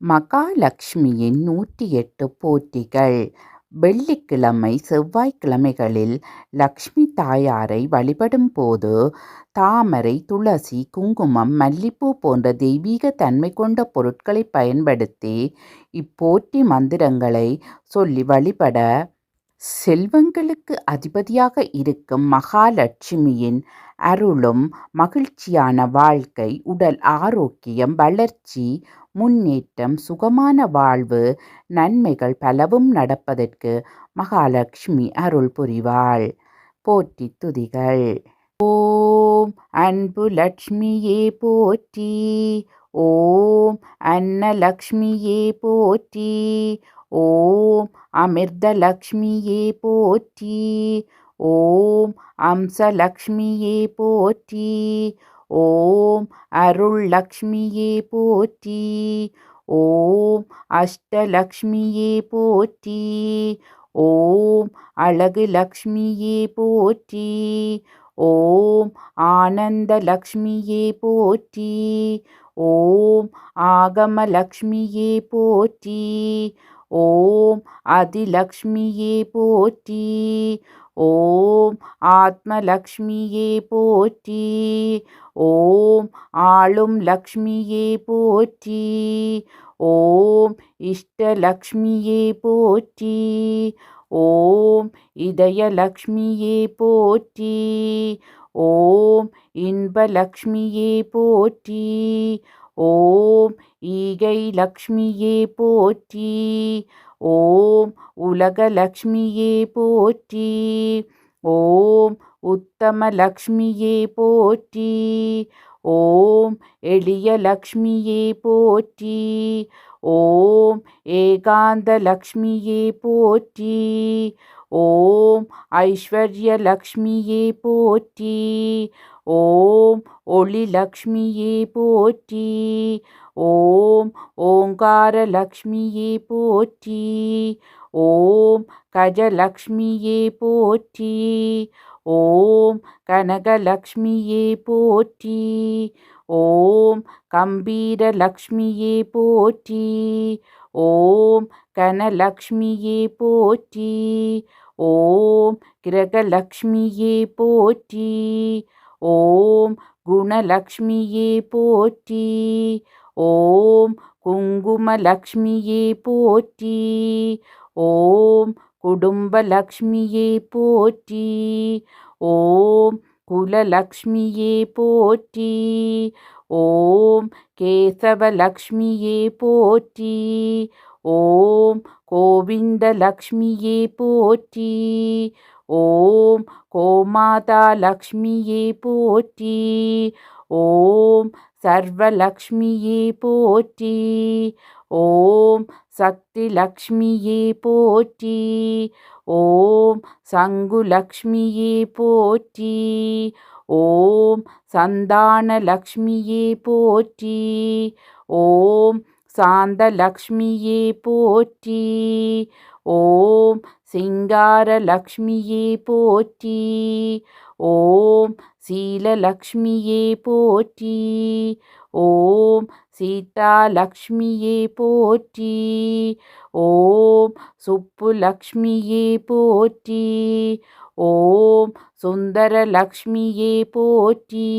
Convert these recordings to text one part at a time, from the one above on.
மகாலட்சுமியின் நூற்றி எட்டு போற்றிகள். வெள்ளிக்கிழமை செவ்வாய்க்கிழமைகளில் லக்ஷ்மி தாயாரை வழிபடும் போது தாமரை துளசி குங்குமம் மல்லிப்பூ போன்ற தெய்வீக தன்மை கொண்ட பொருட்களை பயன்படுத்தி இப்போற்றி மந்திரங்களை சொல்லி வழிபட செல்வங்களுக்கு அதிபதியாக இருக்கும் மகாலட்சுமியின் அருளும் மகிழ்ச்சியான வாழ்க்கை உடல் ஆரோக்கியம் வளர்ச்சி முன்னேற்றம் சுகமான வாழ்வு நன்மைகள் பலவும் நடப்பதற்கு மகாலட்சுமி அருள் புரிவாள். போற்றி துதிகள். ஓம் அன்பு லட்சுமியே போற்றி. ஓம் அன்னலக்ஷ்மியே போற்றி. ஓம் அமிர்தலக்ஷ்மியே போற்றி. ஓம் அம்சலக்ஷ்மியே போற்றி. ஓம் அருள் லக்ஷ்மியே போற்றி. ஓம் அஷ்டலக்ஷ்மியே போற்றி. ஓம் அழகு லக்ஷ்மியே போற்றி. ஓம் ஆனந்த லக்ஷ்மியே போற்றி. ஓம் ஆகம லக்ஷ்மியே போற்றி. ஓம் அதிலக்ஷ்மியே போற்றி. ஓம் ஆத்மலக்ஷ்மியே போற்றி. ஓம் ஆளும் லக்ஷ்மியே போற்றி. ஓம் இஷ்டலக்ஷ்மியே போற்றி. ஓம் இதயலக்ஷ்மியே போற்றி. ஓம் இன்பலக்ஷ்மியே போற்றி. ஓம் ஈகை லக்ஷ்மியே போற்றி. ஓம் உலகலக்ஷ்மியே போற்றி. ஓம் உத்தமலக்ஷ்மியே போற்றி. ஓம் எளிய லக்ஷ்மியே போற்றி. ஓம் ஏகாந்த லக்ஷ்மியே போற்றி. ஓம் ஐஸ்வர்ய லக்ஷ்மியே போற்றி. ஓம் ஒளி லக்ஷ்மியே போற்றி. ஓம் ஓங்கார லக்ஷ்மியே போற்றி. ஓம் கஜலக்ஷ்மியே போற்றி. ஓம் கனகலக்ஷ்மியே போற்றி. ஓம் கம்பீரலக்ஷ்மியே போற்றி. ஓம் கனலக்ஷ்மியே போற்றி. ஓம் கிரகலக்ஷ்மியே போற்றி. ஓம் குணலக்ஷ்மியே போற்றி. ஓம் குங்குமலக்ஷ்மியே போற்றி. ஓம் குடும்பலக்ஷ்மியே போற்றி. ஓம் குலலக்ஷ்மியே போற்றி. ஓம் கேசவலக்ஷ்மியே போற்றி. ஓம் கோவிந்தலக்ஷ்மியே போற்றி. ஓம் கோமாதா லக்ஷ்மியே போற்றி. ஓம் சர்வலக்ஷ்மியே போற்றி. ஓம் சக்தி லக்ஷ்மியே போற்றி. ஓம் சங்குலக்ஷ்மியே போற்றி. ஓம் சந்தான லக்ஷ்மியே போற்றி. ஓம் சாந்த லக்ஷ்மியே போற்றி. ஓம் சிங்கார லக்ஷ்மியே போற்றி. ஓம் சீலலக்ஷ்மியே போற்றி. ஓம் சீதா லக்ஷ்மியே போற்றி. ஓம் சுப்பு லக்ஷ்மியே போற்றி. ஓம் சுந்தர லக்ஷ்மியே போற்றி.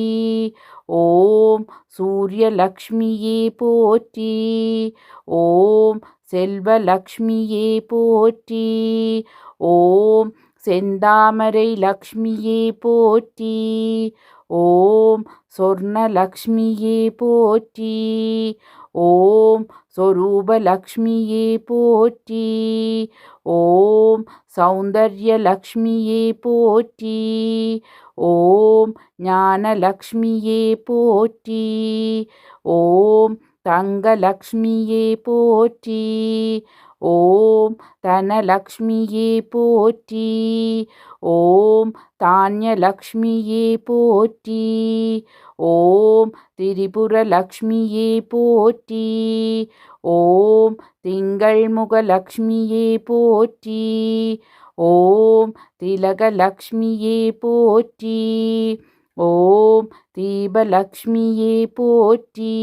ஓம் சூரியலக்ஷ்மியே போற்றி. ஓம் செல்வலக்ஷ்மியே போற்றி. ஓம் செந்தாமரை லக்ஷ்மியே போற்றி. ஓம் சொர்ணலக்ஷ்மியே போற்றி. ஓம் சொரூபலக்ஷ்மியே போற்றி. ஓம் சௌந்தர்யலக்ஷ்மியே போற்றி. ஓம் ஞானலக்ஷ்மியே போற்றி. ஓம் தங்கலக்ஷ்மியே போற்றி. ஓம் தனலக்ஷ்மியே போற்றி. ஓம் தானியலக்ஷ்மியே போற்றி. ஓம் திரிபுரலக்ஷ்மியே போற்றி. ஓம் திங்கள் முகலக்ஷ்மியே போற்றி. ஓம் திலகலக்ஷ்மியே போற்றி ஓம் தீபலக்ஷ்மியே போற்றி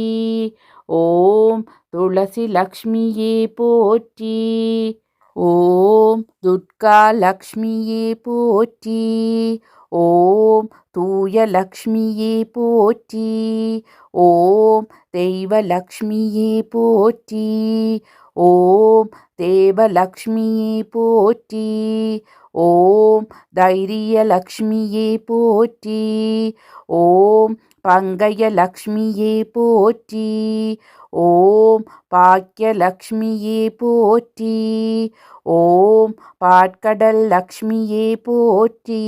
ஓம் துளசி லக்ஷ்மியே போற்றி ஓம் துர்கா லக்ஷ்மியே போற்றி ஓம் தூய லக்ஷ்மியே போற்றி ஓம் தெய்வலக்ஷ்மியே போற்றி ஓம் தேவலக்ஷ்மியே போற்றி ஓம் தைரியலக்ஷ்மியே போற்றி ஓம் பங்கயலக்ஷ்மியே போற்றி ஓம் பாக்கியலக்ஷ்மியே போற்றி ஓம் பாட்கடல் லக்ஷ்மியே போற்றி.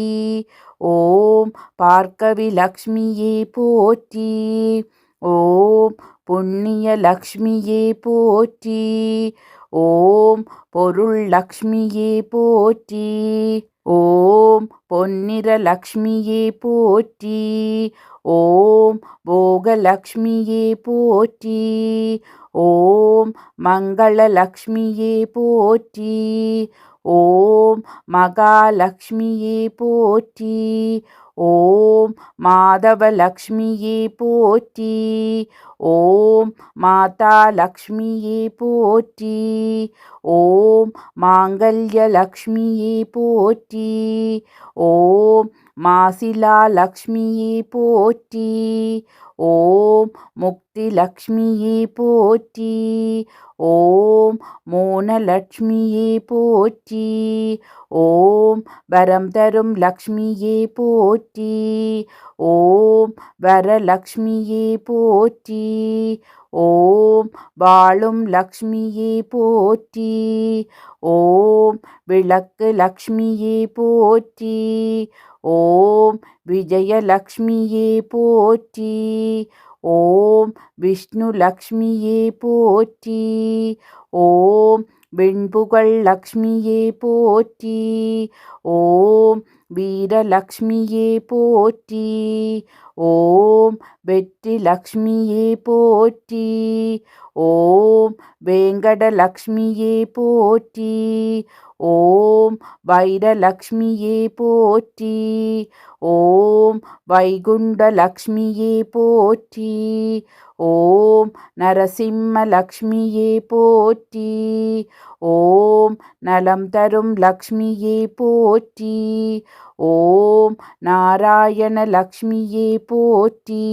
ஓம் பார்க்கவி லக்ஷ்மியே போற்றி. ஓம் புண்ணிய லக்ஷ்மியே போற்றி. ஓம் பொருள் லக்ஷ்மியே போற்றி. ஓம் பொன்னிற லக்ஷ்மியே போற்றி. ஓம் போகலக்ஷ்மியே போற்றி. ஓம் மங்களலக்ஷ்மியே போற்றி. ஓம் மகாலக்ஷ்மியே போற்றி. ஓம் மாதவலக்ஷ்மியே போற்றி. ஓம் மாதா லக்ஷ்மியே போற்றி. ஓம் மாங்கல்யலக்ஷ்மியே போற்றி. ஓம் மாசிலா லக்ஷ்மியே போற்றி ஓம் முக்தி லக்ஷ்மியே போற்றி ஓம் மோனலட்சுமியே போற்றி ஓம் வரம் தரும் லக்ஷ்மியே போற்றி ஓம் வரலக்ஷ்மியே போற்றி ஓம் வாழும் லக்ஷ்மியே போற்றி. ஓம் விளக்கு லக்ஷ்மியே போற்றி. ஓம் விஜயலக்ஷ்மியே போற்றி. ஓம் விஷ்ணு லக்ஷ்மியே போற்றி. ஓம் வெண்புகழ் லக்ஷ்மியே போற்றி. ஓம் வீரலக்ஷ்மியே போற்றி. ஓம் வெற்றி லக்ஷ்மியே போற்றி. ஓம் வேங்கடலக்ஷ்மியே போற்றி. ஓம் வைரலக்ஷ்மியே போற்றி. ஓம் வைகுண்டலக்ஷ்மியே போற்றி. ஓம் நரசிம்மலக்ஷ்மியே போற்றி. ஓம் நலம் தரும் லக்ஷ்மியே போற்றி போற்றி. ஓம் நாராயண லக்ஷ்மியே போற்றி.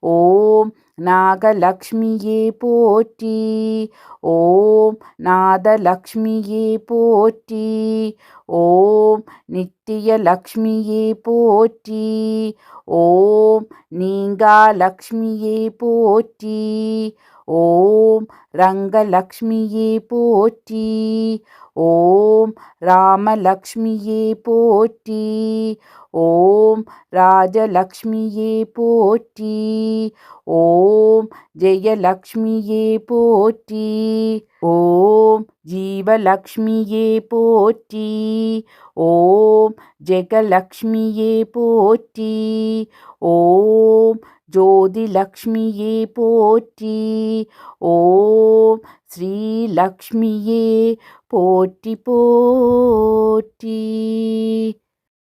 ஓம் நாகலக்ஷ்மியே போற்றி. ஓம் நாதலக்ஷ்மியே போற்றி. ஓம் நித் லக்ஷ்மியே போற்றி ஓம் நீங்கா லக்ஷ்மியே போற்றி ஓம் ரங்கலக்ஷ்மியே போற்றி ஓம் ராமலக்ஷ்மியே போற்றி ஓம் ராஜலக்ஷ்மியே போற்றி ஓம் ஜெயலக்ஷ்மியே போற்றி ஓம் ஜீவலக்ஷ்மியே போற்றி ஓம் ஜெகலக்ஷ்மியே போற்றி ஓம் ஜோதிலக்ஷ்மியே போற்றி ஓம் ஸ்ரீலக்ஷ்மியே போற்றி போற்றி